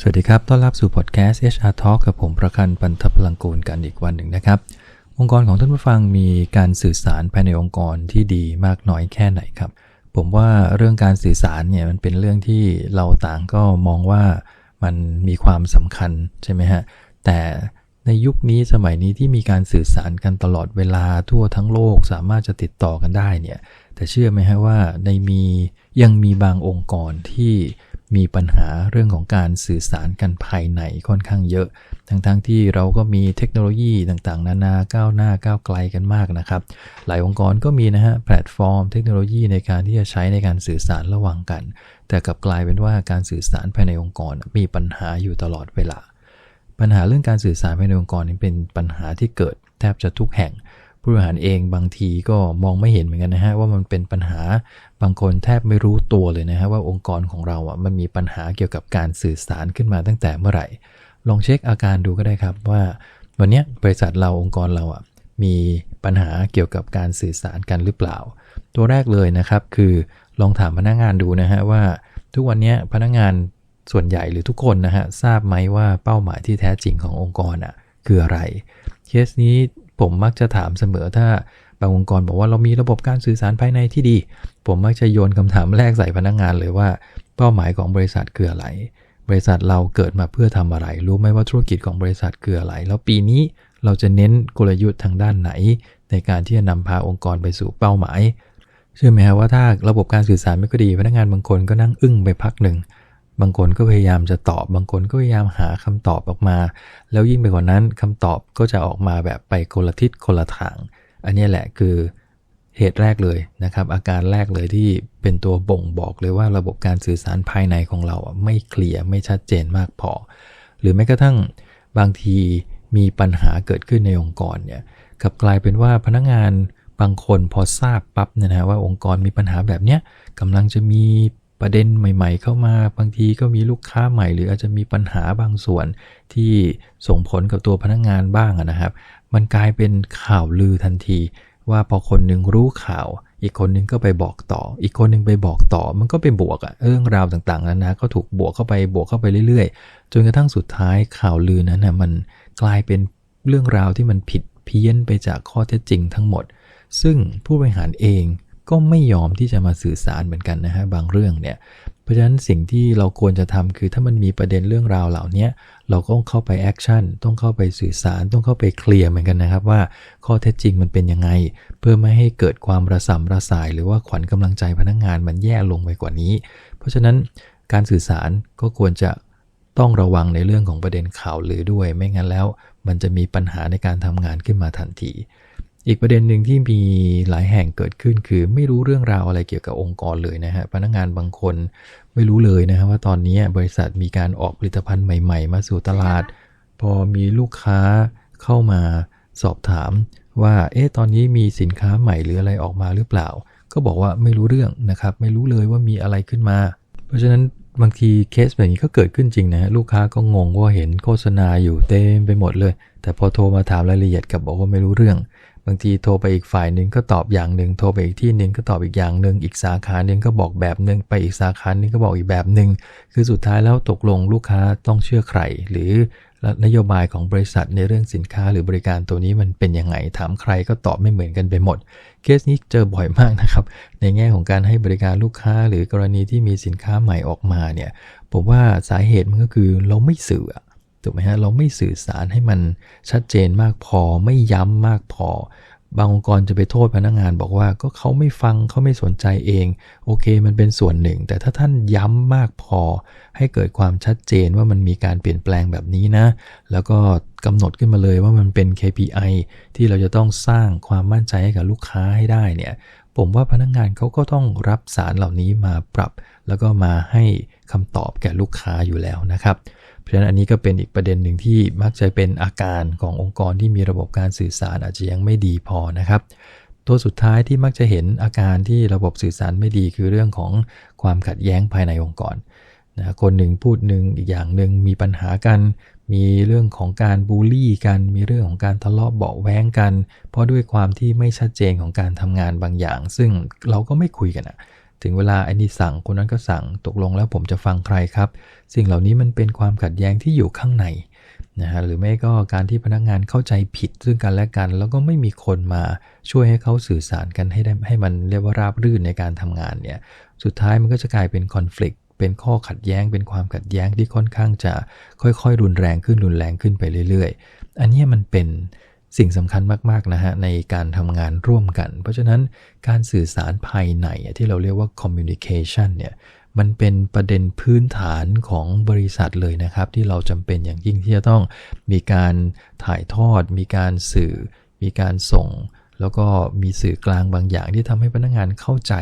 สวัสดีครับ ต้อนรับสู่พอดแคสต์ HR Talk กับผมประกันปันทพลังกูลกันอีกวันหนึ่งนะครับ องค์กรของท่านผู้ฟังมีการสื่อสารภายในองค์กรที่ดีมากน้อยแค่ไหนครับ ผมว่าเรื่องการสื่อสารเนี่ยมันเป็นเรื่องที่เราต่างก็มองว่ามันมีความสำคัญใช่ไหมฮะ แต่ในยุคนี้สมัยนี้ที่มีการสื่อสารกันตลอดเวลาทั่วทั้งโลกสามารถจะติดต่อกันได้เนี่ย แต่เชื่อไหมฮะว่าในมียังมีบางองค์กรที่ มีปัญหาเรื่องของการสื่อสารกันภายในค่อนข้างเยอะ ทั้งๆทที่เราก็มีเทคโนโลยีต่างๆ นานาก้าวหน้าก้าวไกลกันมากนะครับ หลายองค์กรก็มีนะฮะแพลตฟอร์ม เทคโนโลยีในการที่จะใช้ในการสื่อสารระหว่างกัน แต่กลับกลายเป็นว่าการสื่อสารภายในองค์กรมีปัญหาอยู่ตลอดเวลา ปัญหาเรื่องการสื่อสารภายในองค์กรนี่เป็นปัญหาที่เกิดแทบจะทุกแห่ง ผู้บริหารเองบางทีก็มองไม่เห็นเหมือนกันนะฮะว่ามันเป็นปัญหาบางคนแทบไม่รู้ตัวเลยนะฮะว่าองค์กรของเราอะมันมีปัญหาเกี่ยวกับการสื่อสารขึ้นมาตั้งแต่เมื่อไหร่ ลองเช็คอาการดูก็ได้ครับว่า วันนี้บริษัทเราองค์กรเราอะมีปัญหาเกี่ยวกับการสื่อสารกันหรือเปล่า ตัวแรกเลยนะครับคือลองถามพนักงานดูนะฮะว่า ทุกวันนี้พนักงานส่วนใหญ่หรือทุกคนนะฮะทราบไหมว่าเป้าหมายที่แท้จริงขององค์กรอะคืออะไรเคสนี้ ผมมักจะถามเสมอถ้าบางองค์กรบอกว่าเรามีระบบการสื่อสารภายในที่ดี ผมมักจะโยนคำถามแรกใส่พนักงงานเลยว่า เป้าหมายของบริษัทคืออะไร บริษัทเราเกิดมาเพื่อทำอะไร รู้ไหมว่าธุรกิจของบริษัทคืออะไร แล้วปีนี้เราจะเน้นกลยุทธ์ทางด้านไหน ในการที่จะนำพาองค์กรไปสู่เป้าหมายเชื่อไหมครับว่าถ้าระบบการสื่อสารไม่ก็ดีพนักงานบางคนก็นั่งอึ้งไปพักหนึ่ง บางคนก็พยายามจะตอบ บางคนก็พยายามหาคำตอบออกมา แล้วยิ่งไปกว่านั้นคำตอบก็จะออกมาแบบไปคนละทิศคนละทาง อันนี้แหละคือเหตุแรกเลยนะครับ อาการแรกเลยที่เป็นตัวบ่งบอกเลยว่าระบบการสื่อสารภายในของเราไม่เคลียร์ไม่ชัดเจนมากพอ หรือแม้กระทั่งบางทีมีปัญหาเกิดขึ้นในองค์กรเนี่ยกลับกลายเป็นว่าพนักงานบางคนพอทราบปั๊บนะฮะว่าองค์กรมีปัญหาแบบเนี้ยกำลังจะมี ประเด็นใหม่ ๆ เข้ามาบางทีก็มีลูกค้าใหม่ หรืออาจจะมีปัญหาบางส่วนที่ส่งผลกับตัวพนักงานบ้างนะครับ มันกลายเป็นข่าวลือทันที ว่าพอคนหนึ่งรู้ข่าว อีกคนหนึ่งก็ไปบอกต่อ อีกคนหนึ่งไปบอกต่อ มันก็เป็นบวกอะเรื่องราวต่างๆนั้นนะก็ถูกบวกเข้าไปบวกเข้าไปเรื่อยๆ จนกระทั่งสุดท้ายข่าวลือนั้นนะมันกลายเป็นเรื่องราวที่มันผิดเพี้ยนไปจากข้อเท็จจริงทั้งหมด ซึ่งผู้บริหารเอง ก็ไม่ยอมที่จะมาสื่อสารเหมือนกันนะฮะบางเรื่องเนี่ย เพราะฉะนั้นสิ่งที่เราควรจะทำคือถ้ามันมีประเด็นเรื่องราวเหล่านี้เราก็ต้องเข้าไปแอคชั่นต้องเข้าไปสื่อสารต้องเข้าไปเคลียร์เหมือนกันนะครับ ว่าข้อเท็จจริงมันเป็นยังไง เพื่อไม่ให้เกิดความระสำระสาย หรือว่าขวัญกำลังใจพนักงงานมันแย่ลงไปกว่านี้ เพราะฉะนั้นการสื่อสารก็ควรจะต้องระวังในเรื่องของประเด็นข่าวหรือด้วย ไม่งั้นแล้ว มันจะมีปัญหาในการทำงานขึ้นมาทันที อีกประเด็นหนึ่งที่มีหลายแห่งเกิดขึ้นคือไม่รู้เรื่องราวอะไรเกี่ยวกับองค์กรเลยนะฮะพนักงานบางคนไม่รู้เลยนะฮะว่าตอนนี้บริษัทมีการออกผลิตภัณฑ์ใหม่ ๆ มาสู่ตลาด พอมีลูกค้าเข้ามาสอบถามว่าเอ๊ะตอนนี้มีสินค้าใหม่หรืออะไรออกมาหรือเปล่า ก็บอกว่าไม่รู้เรื่องนะครับ ไม่รู้เลยว่ามีอะไรขึ้นมา เพราะฉะนั้นบางทีเคสแบบนี้ก็เกิดขึ้นจริงนะลูกค้าก็งงว่าเห็นโฆษณาอยู่เต็มไปหมดเลย แต่พอโทรมาถามรายละเอียดกับบอกว่าไม่รู้เรื่อง บางทีโทรไปอีกฝ่ายหนึ่งก็ตอบอย่างหนึ่งโทรไปอีกที่หนึ่งก็ตอบอีกอย่างหนึ่งอีกสาขาหนึ่งก็บอกแบบหนึ่งไปอีกสาขาหนึ่งก็บอกอีกแบบหนึ่งคือสุดท้ายแล้วตกลงลูกค้าต้องเชื่อใคร หรือนโยบายของบริษัทในเรื่องสินค้าหรือบริการตัวนี้มันเป็นยังไงถามใครก็ตอบไม่เหมือนกันไปหมด เคสนี้เจอบ่อยมากนะครับ ในแง่ของการให้บริการลูกค้าหรือกรณีที่มีสินค้าใหม่ออกมาเนี่ยผมว่าสาเหตุมันก็คือเราไม่สื่อ ถูกไหมฮะเราไม่สื่อสารให้มันชัดเจนมากพอไม่ย้ำมากพอ บางองค์กรจะไปโทษพนักงงานบอกว่าก็เขาไม่ฟังเขาไม่สนใจเอง โอเคมันเป็นส่วนหนึ่ง แต่ถ้าท่านย้ำมากพอ ให้เกิดความชัดเจนว่ามันมีการเปลี่ยนแปลงแบบนี้นะ แล้วก็กำหนดขึ้นมาเลยว่ามันเป็น KPI ที่เราจะต้องสร้างความมั่นใจให้กับลูกค้าให้ได้เนี่ยผมว่าพนักงงานเขาก็ต้องรับสารเหล่านี้มาปรับ แล้วก็มาให้คำตอบแก่ลูกค้าอยู่แล้วนะครับ ราะฉะนั้นอันนี้ก็เป็นอีกประเด็นหนึ่งที่มักจะเป็นอาการขององค์กรที่มีระบบการสื่อสารอาจจะยังไม่ดีพอนะครับ ตัวสุดท้ายที่มักจะเห็นอาการที่ระบบสื่อสารไม่ดีคือเรื่องของความขัดแย้งภายในองค์กรนะคนหนึ่งพูดหนึ่งอีกอย่างหนึ่งมีปัญหากัน มีเรื่องของการบูลลี่กัน มีเรื่องของการทะเลาะเบาแว้งกัน เพราะด้วยความที่ไม่ชัดเจนของการทำงานบางอย่าง ซึ่งเราก็ไม่คุยกันอะ ถึงเวลาไอ้นี่สั่งคนนั้นก็สั่งตกลงแล้วผมจะฟังใครครับ สิ่งเหล่านี้มันเป็นความขัดแย้งที่อยู่ข้างในนะฮะหรือไม่ก็การที่พนักงานเข้าใจผิดซึ่งกันและกัน แล้วก็ไม่มีคนมาช่วยให้เขาสื่อสารกันให้ได้ให้มันเรียกว่าราบรื่นในการทำงานเนี่ยสุดท้ายมันก็จะกลายเป็นคอน FLICT เป็นข้อขัดแย้ง เป็นความขัดแย้งที่ค่อนข้างจะค่อยๆ รุนแรงขึ้นรุนแรงขึ้นไปเรื่อย ๆ อันนี้มันเป็น สิ่งสำคัญมากๆนะฮะในการทำงานร่วมกัน เพราะฉะนั้นการสื่อสารภายในที่เราเรียกว่า communication เนี่ยมันเป็นประเด็นพื้นฐานของบริษัทเลยนะครับ ที่เราจำเป็นอย่างยิ่งที่จะต้องมีการถ่ายทอด มีการสื่อ มีการส่ง แล้วก็มีสื่อกลางบางอย่างที่ทำให้พนักงานเข้าใจ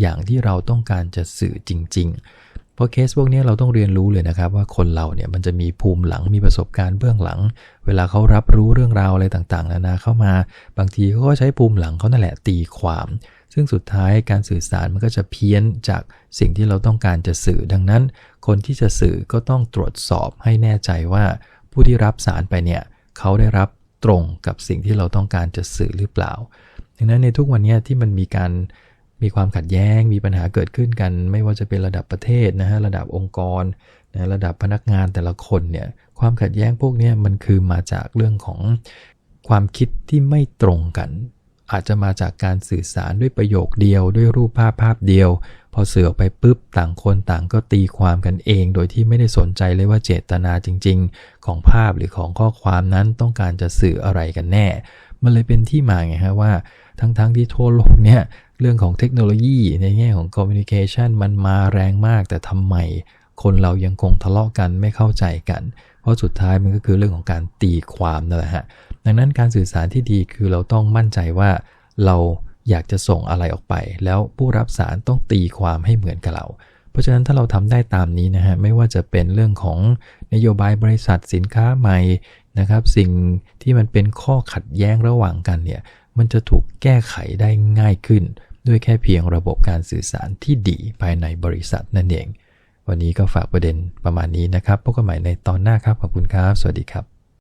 อย่างที่เราต้องการจะสื่อจริงๆ เพราะเคสพวกนี้เราต้องเรียนรู้เลยนะครับว่าคนเราเนี่ยมันจะมีภูมิหลังมีประสบการณ์เบื้องหลัง เวลาเขารับรู้เรื่องราวอะไรต่างๆ นานาเข้ามา บางทีเขาก็ใช้ภูมิหลังเขานั่นแหละตีความ ซึ่งสุดท้ายการสื่อสารมันก็จะเพี้ยนจากสิ่งที่เราต้องการจะสื่อดังนั้น คนที่จะสื่อก็ต้องตรวจสอบให้แน่ใจว่า ผู้ที่รับสารไปเนี่ยเขาได้รับตรงกับสิ่งที่เราต้องการจะสื่อหรือเปล่าดังนั้นในทุกวันนี้ที่มันมีการ มีความขัดแย้ง มีปัญหาเกิดขึ้นกัน ไม่ว่าจะเป็นระดับประเทศนะฮะระดับองค์กรนะระดับพนักงานแต่ละคนเนี่ยความขัดแย้งพวกนี้มันคือมาจากเรื่องของความคิดที่ไม่ตรงกัน อาจจะมาจากการสื่อสารด้วยประโยคเดียว ด้วยรูปภาพภาพเดียว พอสื่อออกไปปุ๊บต่างคนต่างก็ตีความกันเอง โดยที่ไม่ได้สนใจเลยว่าเจตนาจริง ๆ ของภาพหรือของข้อความนั้นต้องการจะสื่ออะไรกันแน่ มันเลยเป็นที่มาไงฮะว่า ทั้งๆทที่ทั่วโลกเนี่ยเรื่องของเทคโนโลยีในแง่ของคอมมิวนิเคชันมันมาแรงมาก แต่ทำไมคนเรายังคงทะเลาะกันไม่เข้าใจกัน เพราะสุดท้ายมันก็คือเรื่องของการตีความนั่นแหละฮะดังนั้นการสื่อสารที่ดีคือเราต้องมั่นใจว่าเราอยากจะส่งอะไรออกไป แล้วผู้รับสารต้องตีความให้เหมือนกับเรา เพราะฉะนั้นถ้าเราทำได้ตามนี้นะฮะไม่ว่าจะเป็นเรื่องของนโยบายบริษัทสินค้าใหม่นะครับ สิ่งที่มันเป็นข้อขัดแย้งระหว่างกันเนี่ย มันจะถูกแก้ไขได้ง่ายขึ้น ด้วยแค่เพียงระบบการสื่อสารที่ดีภายในบริษัทนั่นเอง วันนี้ก็ฝากประเด็นประมาณนี้นะครับ พบกันใหม่ในตอนหน้าครับ ขอบคุณครับ สวัสดีครับ